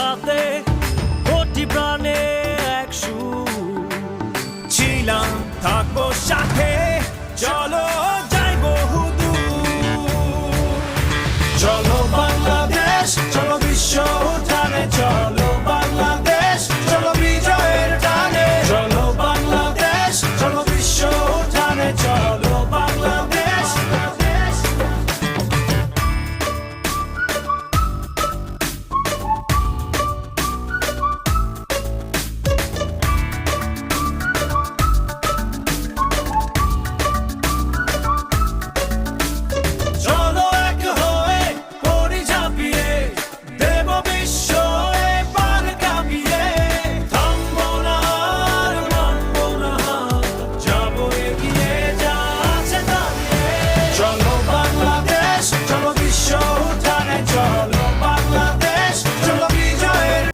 সাথে কোটি প্রাণে এক সুর। ছিলাম থাকব সাথে।